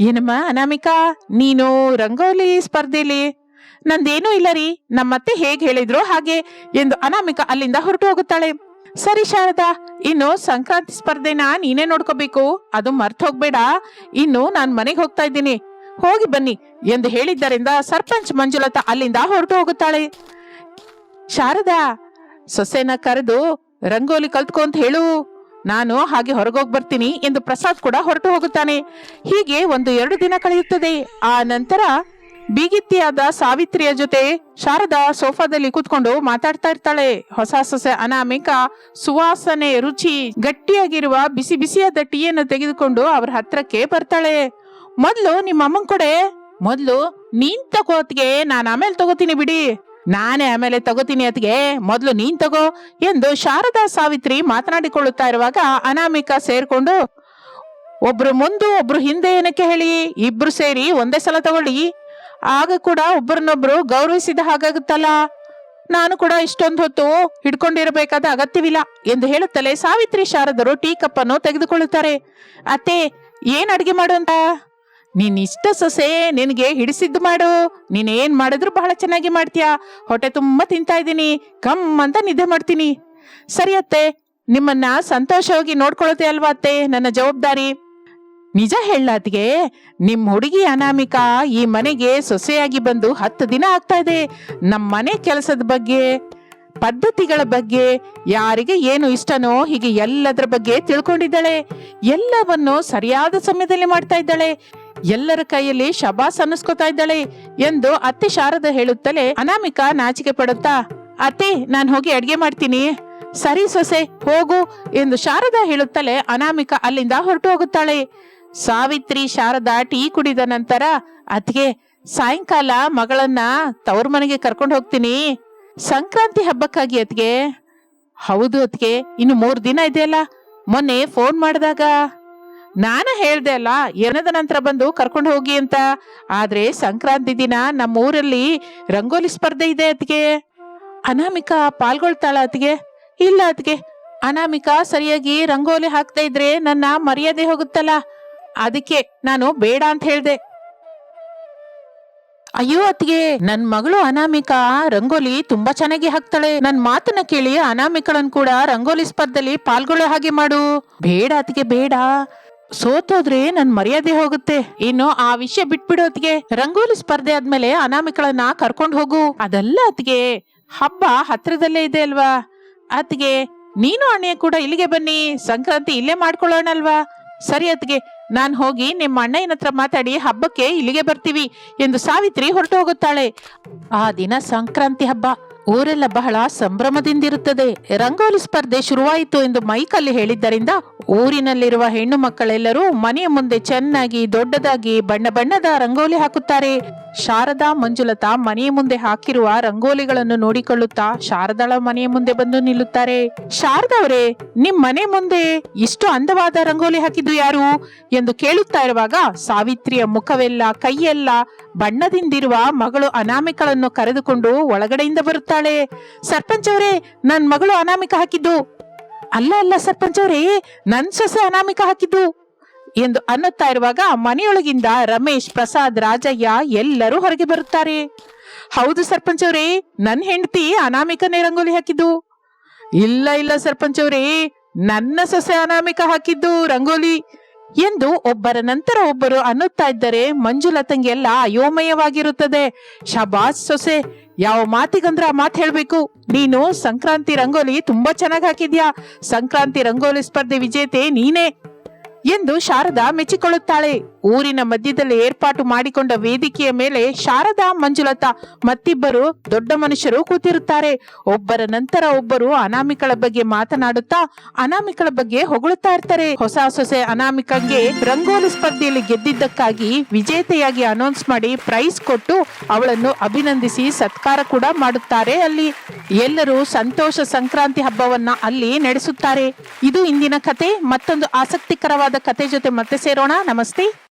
S1: ಏನಮ್ಮ ಅನಾಮಿಕಾ, ನೀನು ರಂಗೋಲಿ ಸ್ಪರ್ಧೆಲಿ ನಂದೇನೂ ಇಲ್ಲ ರೀ, ನಮ್ಮತ್ತೆ ಹೇಗೆ ಹೇಳಿದ್ರು ಹಾಗೆ ಎಂದು ಅನಾಮಿಕಾ ಅಲ್ಲಿಂದ ಹೊರಟು ಹೋಗುತ್ತಾಳೆ. ಸರಿ ಶಾರದಾ, ಇನ್ನು ಸಂಕ್ರಾಂತಿ ಸ್ಪರ್ಧೆನ ನೀನೇ ನೋಡ್ಕೋಬೇಕು. ಅದು ಮರ್ತ ಹೋಗ್ಬೇಡ. ಇನ್ನು ನಾನು ಮನೆಗೆ ಹೋಗ್ತಾ ಇದ್ದೀನಿ. ಹೋಗಿ ಬನ್ನಿ ಎಂದು ಹೇಳಿದ್ದರಿಂದ ಸರ್ಪಂಚ್ ಮಂಜುಲತಾ ಅಲ್ಲಿಂದ ಹೊರಟು ಹೋಗುತ್ತಾಳೆ. ಶಾರದಾ, ಸೊಸೆನ ಕರೆದು ರಂಗೋಲಿ ಕಲ್ತ್ಕೊ ಅಂತ ಹೇಳು. ನಾನು ಹಾಗೆ ಹೊರಗೋಗಿ ಬರ್ತೀನಿ ಎಂದು ಪ್ರಸಾದ್ ಕೂಡ ಹೊರಟು ಹೋಗುತ್ತಾನೆ. ಹೀಗೆ ಒಂದು ಎರಡು ದಿನ ಕಳೆಯುತ್ತದೆ. ಆ ನಂತರ ಬೀಗಿತ್ತಿಯಾದ ಸಾವಿತ್ರಿಯ ಜೊತೆ ಶಾರದಾ ಸೋಫಾದಲ್ಲಿ ಕೂತ್ಕೊಂಡು ಮಾತಾಡ್ತಾ ಇರ್ತಾಳೆ. ಹೊಸ ಸೊಸೆ ಅನಾಮಿಕ ಸುವಾಸನೆ, ರುಚಿ, ಗಟ್ಟಿಯಾಗಿರುವ ಬಿಸಿ ಬಿಸಿಯಾದ ಟೀಯನ್ನು ತೆಗೆದುಕೊಂಡು ಅವರ ಹತ್ರಕ್ಕೆ ಬರ್ತಾಳೆ. ಮೊದ್ಲು ನಿಮ್ಮ ಅಮ್ಮನ್ ಕೊಡೆ. ಮೊದ್ಲು ನೀನ್ ತಗೋತ್ಗೆ ನಾನ್ ಆಮೇಲೆ ತಗೋತೀನಿ ಬಿಡಿ. ನಾನೇ ಆಮೇಲೆ ತಗೋತೀನಿ ಅತ್ಗೆ ಮೊದ್ಲು ನೀನ್ ತಗೋ ಎಂದು ಶಾರದಾ ಸಾವಿತ್ರಿ ಮಾತನಾಡಿಕೊಳ್ಳುತ್ತಾ ಇರುವಾಗ ಅನಾಮಿಕ ಸೇರ್ಕೊಂಡು, ಒಬ್ರು ಮುಂದು, ಒಬ್ರು ಹಿಂದೆ ಏನಕ್ಕೆ ಹೇಳಿ? ಇಬ್ರು ಸೇರಿ ಒಂದೇ ಸಲ ತಗೊಳ್ಳಿ. ಆಗ ಕೂಡ ಒಬ್ಬರನ್ನೊಬ್ರು ಗೌರವಿಸಿದ ಹಾಗಾಗುತ್ತಲ್ಲ. ನಾನು ಕೂಡ ಇಷ್ಟೊಂದು ಹೊತ್ತು ಹಿಡ್ಕೊಂಡಿರಬೇಕಾದ ಅಗತ್ಯವಿಲ್ಲ ಎಂದು ಹೇಳುತ್ತಲೇ ಸಾವಿತ್ರಿ ಶಾರದರು ಟೀ ಕಪ್ ಅನ್ನು ತೆಗೆದುಕೊಳ್ಳುತ್ತಾರೆ. ಅತ್ತೆ, ಏನ್ ಅಡಿಗೆ ಮಾಡು ಅಂತ? ನೀನ್ ಇಷ್ಟ ಸೊಸೆ ನಿನಗೆ ಹಿಡಿಸಿದ್ದು ಮಾಡು. ನೀನ್ ಏನ್ ಮಾಡಿದ್ರು ಬಹಳ ಚೆನ್ನಾಗಿ ಮಾಡ್ತೀಯಾ. ಹೊಟ್ಟೆ ತುಂಬಾ ತಿಂತಾ ಇದ್ದೀನಿ. ಕಮ್ ಅಂತ ನಿದ್ದೆ ಮಾಡ್ತೀನಿ. ಸರಿ ಅತ್ತೆ, ನಿಮ್ಮನ್ನ ಸಂತೋಷವಾಗಿ ನೋಡ್ಕೊಳ್ಳುತ್ತೆ ಅಲ್ವಾ ಅತ್ತೆ, ನನ್ನ ಜವಾಬ್ದಾರಿ? ನಿಜ ಹೇಳಾತ್ಗೆ ನಿಮ್ ಹುಡುಗಿ ಅನಾಮಿಕಾ ಈ ಮನೆಗೆ ಸೊಸೆಯಾಗಿ ಬಂದು ಹತ್ತು ದಿನ ಆಗ್ತಾ ಇದೆ. ನಮ್ಮ ಮನೆ ಕೆಲಸದ ಬಗ್ಗೆ, ಪದ್ಧತಿಗಳ ಬಗ್ಗೆ, ಯಾರಿಗೆ ಏನು ಇಷ್ಟನೋ ಹೀಗೆ ಎಲ್ಲದರ ಬಗ್ಗೆ ತಿಳ್ಕೊಂಡಿದ್ದಾಳೆ. ಎಲ್ಲವನ್ನು ಸರಿಯಾದ ಸಮಯದಲ್ಲಿ ಮಾಡ್ತಾ ಇದ್ದಾಳೆ. ಎಲ್ಲರ ಕೈಯಲ್ಲಿ ಶಬಾಸ್ ಅನ್ನಿಸ್ಕೊತಾ ಇದ್ದಾಳೆ ಎಂದು ಅತ್ತೆ ಶಾರದ ಹೇಳುತ್ತಲೇ ಅನಾಮಿಕಾ ನಾಚಿಕೆ ಪಡುತ್ತಾ, ಅತ್ತೆ, ನಾನು ಹೋಗಿ ಅಡ್ಗೆ ಮಾಡ್ತೀನಿ. ಸರಿ ಸೊಸೆ, ಹೋಗು, ಎಂದು ಶಾರದ ಹೇಳುತ್ತಲೇ ಅನಾಮಿಕಾ ಅಲ್ಲಿಂದ ಹೊರಟು ಹೋಗುತ್ತಾಳೆ. ಸಾವಿತ್ರಿ ಶಾರದಾ ಟೀ ಕುಡಿದ ನಂತರ ಅತ್ಗೆ ಸಾಯಂಕಾಲ ಮಗಳನ್ನ ತವ್ರ ಮನೆಗೆ ಕರ್ಕೊಂಡು ಹೋಗ್ತೀನಿ. ಸಂಕ್ರಾಂತಿ ಹಬ್ಬಕ್ಕಾಗಿ ಅತ್ಗೆ ಹೌದು ಅತ್ಗೆ ಇನ್ನು ಮೂರು ದಿನ ಇದೆಯಲ್ಲ, ಮೊನ್ನೆ ಫೋನ್ ಮಾಡಿದಾಗ. ನಾನು ಹೇಳ್ದೆ ಅಲ್ಲ ಏನದ ನಂತರ ಬಂದು ಕರ್ಕೊಂಡು ಹೋಗಿ ಅಂತ. ಆದ್ರೆ ಸಂಕ್ರಾಂತಿ ದಿನ ನಮ್ಮ ಊರಲ್ಲಿ ರಂಗೋಲಿ ಸ್ಪರ್ಧೆ ಇದೆ ಅತ್ಗೆ ಅನಾಮಿಕಾ ಪಾಲ್ಗೊಳ್ತಾಳ ಅತ್ಗೆ ಇಲ್ಲ ಅತ್ಗೆ ಅನಾಮಿಕಾ ಸರಿಯಾಗಿ ರಂಗೋಲಿ ಹಾಕ್ತಾ ಇದ್ರೆ ನನ್ನ ಮರ್ಯಾದೆ ಹೋಗುತ್ತಲ್ಲ? ಅದಕ್ಕೆ ನಾನು ಬೇಡ ಅಂತ ಹೇಳ್ದೆ. ಅಯ್ಯೋ ಅತ್ಗೆ ನನ್ ಮಗಳು ಅನಾಮಿಕಾ ರಂಗೋಲಿ ತುಂಬಾ ಚೆನ್ನಾಗಿ ಹಾಕ್ತಾಳೆ. ನನ್ ಮಾತನ್ನ ಕೇಳಿ ಅನಾಮಿಕಳನ್ ಕೂಡ ರಂಗೋಲಿ ಸ್ಪರ್ಧೆಲಿ ಪಾಲ್ಗೊಳ್ಳೋ ಹಾಗೆ ಮಾಡು. ಬೇಡ ಅತ್ಗೆ ಬೇಡ. ಸೋತೋದ್ರೆ ನನ್ ಮರ್ಯಾದೆ ಹೋಗುತ್ತೆ. ಇನ್ನು ಆ ವಿಷಯ ಬಿಟ್ಬಿಡೋತ್ಗೆ ರಂಗೋಲಿ ಸ್ಪರ್ಧೆ ಆದ್ಮೇಲೆ ಅನಾಮಿಕಳನ್ನ ಕರ್ಕೊಂಡು ಹೋಗು. ಅದಲ್ಲ ಅತ್ತಿಗೆ ಹಬ್ಬ ಹತ್ರದಲ್ಲೇ ಇದೆ ಅಲ್ವಾ? ಅತ್ತಿಗೆ ನೀನು ಅಣ್ಣೆ ಕೂಡ ಇಲ್ಲಿಗೆ ಬನ್ನಿ. ಸಂಕ್ರಾಂತಿ ಇಲ್ಲೇ ಮಾಡ್ಕೊಳ್ಳೋಣ ಅಲ್ವಾ ಸರಿ ಅತ್ತಿಗೆ, ನಾನು ಹೋಗಿ ನಿಮ್ಮ ಅಣ್ಣಯ್ಯನ ಹತ್ರ ಮಾತಾಡಿ ಹಬ್ಬಕ್ಕೆ ಇಲ್ಲಿಗೆ ಬರ್ತೀವಿ ಎಂದು ಸಾವಿತ್ರಿ ಹೊರಟು ಹೋಗುತ್ತಾಳೆ ಆ ದಿನ ಸಂಕ್ರಾಂತಿ ಹಬ್ಬ. ಊರೆಲ್ಲ ಬಹಳ ಸಂಭ್ರಮದಿಂದಿರುತ್ತದೆ. ರಂಗೋಲಿ ಸ್ಪರ್ಧೆ ಶುರುವಾಯಿತು ಎಂದು ಮೈಕಲ್ಲಿ ಹೇಳಿದ್ದರಿಂದ ಊರಿನಲ್ಲಿರುವ ಹೆಣ್ಣು ಮಕ್ಕಳೆಲ್ಲರೂ ಮನೆಯ ಮುಂದೆ ಚೆನ್ನಾಗಿ ದೊಡ್ಡದಾಗಿ ಬಣ್ಣ ಬಣ್ಣದ ರಂಗೋಲಿ ಹಾಕುತ್ತಾರೆ. ಶಾರದಾ, ಮಂಜುಲತಾ ಮನೆಯ ಮುಂದೆ ಹಾಕಿರುವ ರಂಗೋಲಿಗಳನ್ನು ನೋಡಿಕೊಳ್ಳುತ್ತಾ ಶಾರದಾಳ ಮನೆಯ ಮುಂದೆ ಬಂದು ನಿಲ್ಲುತ್ತಾರೆ. ಶಾರದಾ ಅವರೇ, ನಿಮ್ ಮನೆ ಮುಂದೆ ಇಷ್ಟು ಅಂದವಾದ ರಂಗೋಲಿ ಹಾಕಿದ್ದು ಯಾರು? ಎಂದು ಕೇಳುತ್ತಾ ಇರುವಾಗ ಸಾವಿತ್ರಿಯ ಮುಖವೆಲ್ಲ, ಕೈಯೆಲ್ಲ ಬಣ್ಣದಿಂದಿರುವ ಮಗಳು ಅನಾಮಿಕಳನ್ನು ಕರೆದುಕೊಂಡು ಒಳಗಡೆಯಿಂದ ಬರುತ್ತಾಳೆ. ಸರ್ಪಂಚ್ ಅವರೇ ನನ್ ಮಗಳು ಅನಾಮಿಕ ಹಾಕಿದ್ದು. ಅಲ್ಲ ಅಲ್ಲ ಸರ್ಪಂಚ್ ಅವರೇ ನನ್ ಸೊಸೆ ಅನಾಮಿಕ ಹಾಕಿದ್ದು ಎಂದು ಅನ್ನುತ್ತಾ ಇರುವಾಗ ಮನೆಯೊಳಗಿಂದ ರಮೇಶ್, ಪ್ರಸಾದ್, ರಾಜಯ್ಯ ಎಲ್ಲರೂ ಹೊರಗೆ ಬರುತ್ತಾರೆ. ಹೌದು ಸರ್ಪಂಚ್ ಅವರೇ ನನ್ನ ಹೆಂಡತಿ ಅನಾಮಿಕನೇ ರಂಗೋಲಿ ಹಾಕಿದ್ದು. ಇಲ್ಲ ಇಲ್ಲ ಸರ್ಪಂಚ್ ಅವರೇ ನನ್ನ ಸೊಸೆ ಅನಾಮಿಕ ಹಾಕಿದ್ದು ರಂಗೋಲಿ. ಎಂದು ಒಬ್ಬರ ನಂತರ ಒಬ್ಬರು ಅನ್ನುತ್ತಾ ಇದ್ದರೆ ಮಂಜುಲತಂಗೆಲ್ಲ ಅಯೋಮಯವಾಗಿರುತ್ತದೆ. ಶಬಾಸ್ ಸೊಸೆ, ಯಾವ ಮಾತಿಗಂದ್ರ ಆ ಮಾತು ಹೇಳ್ಬೇಕು? ನೀನು ಸಂಕ್ರಾಂತಿ ರಂಗೋಲಿ ತುಂಬಾ ಚೆನ್ನಾಗಿ ಹಾಕಿದ್ಯಾ? ಸಂಕ್ರಾಂತಿ ರಂಗೋಲಿ ಸ್ಪರ್ಧೆ ವಿಜೇತೆ ನೀನೇ. ಎಂದು ಶಾರದಾ ಮೆಚ್ಚಿಕೊಳ್ಳುತ್ತಾಳೆ. ಊರಿನ ಮಧ್ಯದಲ್ಲಿ ಏರ್ಪಾಟು ಮಾಡಿಕೊಂಡ ವೇದಿಕೆಯ ಮೇಲೆ ಶಾರದಾ, ಮಂಜುಲತಾ ಮತ್ತಿಬ್ಬರು ದೊಡ್ಡ ಮನುಷ್ಯರು ಕೂತಿರುತ್ತಾರೆ. ಒಬ್ಬರ ನಂತರ ಒಬ್ಬರು ಅನಾಮಿಕಳ ಬಗ್ಗೆ ಮಾತನಾಡುತ್ತಾ ಅನಾಮಿಕಳ ಬಗ್ಗೆ ಹೊಗಳುತ್ತಾ ಇರ್ತಾರೆ. ಹೊಸ ಸೊಸೆ ಅನಾಮಿಕಂಗೆ ರಂಗೋಲಿ ಸ್ಪರ್ಧೆಯಲ್ಲಿ ಗೆದ್ದಿದ್ದಕ್ಕಾಗಿ ವಿಜೇತೆಯಾಗಿ ಅನೌನ್ಸ್ ಮಾಡಿ ಪ್ರೈಸ್ ಕೊಟ್ಟು ಅವಳನ್ನು ಅಭಿನಂದಿಸಿ ಸತ್ಕಾರ ಕೂಡ ಮಾಡುತ್ತಾರೆ ಅಲ್ಲಿ. ಎಲ್ಲರೂ ಸಂತೋಷ ಸಂಕ್ರಾಂತಿ ಹಬ್ಬವನ್ನ ಅಲ್ಲಿ ನಡೆಸುತ್ತಾರೆ. ಇದು ಇಂದಿನ ಕತೆ. ಮತ್ತೊಂದು ಆಸಕ್ತಿಕರವಾದ ಕತೆ ಜೊತೆ ಮತ್ತೆ ಸೇರೋಣ. ನಮಸ್ತೆ.